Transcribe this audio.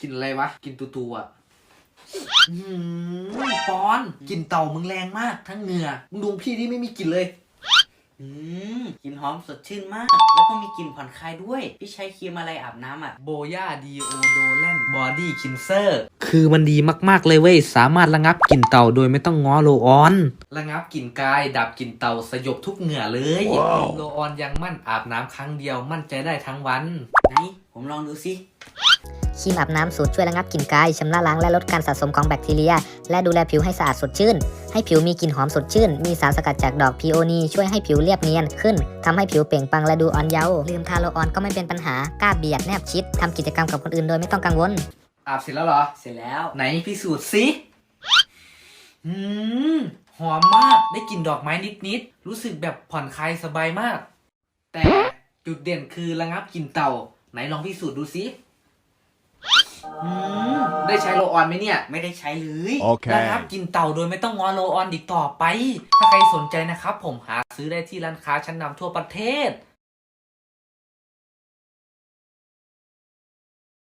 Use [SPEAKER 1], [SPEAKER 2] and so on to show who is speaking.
[SPEAKER 1] กินอะไรวะ กินตูตูอะอื้อหือปอนกลินเต่ามึงแรงมาก ทั้งเหงื่อมึงดูพี่ที่ไม่มีกลิ่นเลย
[SPEAKER 2] อืมกลิ่นหอมสดชื่นมาก แล้วก็มีกลิ่นผ่อนคลายด้วย พี่ใช้ครีมอะไรอาบน้ำอะ
[SPEAKER 1] โบย่าดีโอโดแลนบอดี้คินเซอร์ คือมันดีมาก ๆ เลยเว้ย สามารถระงับกลิ่นเต่าโดยไม่ต้องง้อโลออน ระงับกลิ่นกาย ดับกลิ่นเต่าสยบทุกเหงื่อเลย โลออนยังมั่นอาบน้ำครั้งเดียวมั่นใจได้ทั้งวัน
[SPEAKER 2] ไหน ผมลองดูสิ
[SPEAKER 3] ครีมอาบน้ำสูตรช่วยระงับกลิ่นกายชำระล้างและลดการสะสมของแบคทีเรีย และดูแลผิวให้สะอาดสดชื่น ให้ผิวมีกลิ่นหอมสดชื่น มีสารสกัดจากดอกพีโอนีช่วยให้ผิวเรียบเนียนขึ้นทำให้ผิวเปล่งปลั่งและดูอ่อนเยาว์ลืมทาโลออนก็ไม่เป็นปัญหากล้าเบียดแนบชิดทำกิจกรรมกับคนอื่นโดยไม่ต้องกังวล
[SPEAKER 1] อาบเสร็จแล้วเหรอ
[SPEAKER 2] เสร็จแล้ว
[SPEAKER 1] ไหนพิสูจน์สิอืมหอมมากได้กลิ่นดอกไม้นิดๆรู้สึกแบบผ่อนคลายสบายมาก แต่จุดเด่นคือระงับกลิ่นเต่า ไหนลองพิสูจน์ดูสิ อืมได้ใช้โรลออนไหมเนี่ย
[SPEAKER 2] ไม่ได้ใช้เลย
[SPEAKER 1] ระ
[SPEAKER 4] Okay.
[SPEAKER 1] งับกลิ่นเต่าโดยไม่ต้องงอโรลออนอีกต่อไป ถ้าใครสนใจนะครับ ผมหาซื้อได้ที่ร้านค้าชั้นนำทั่วประเทศ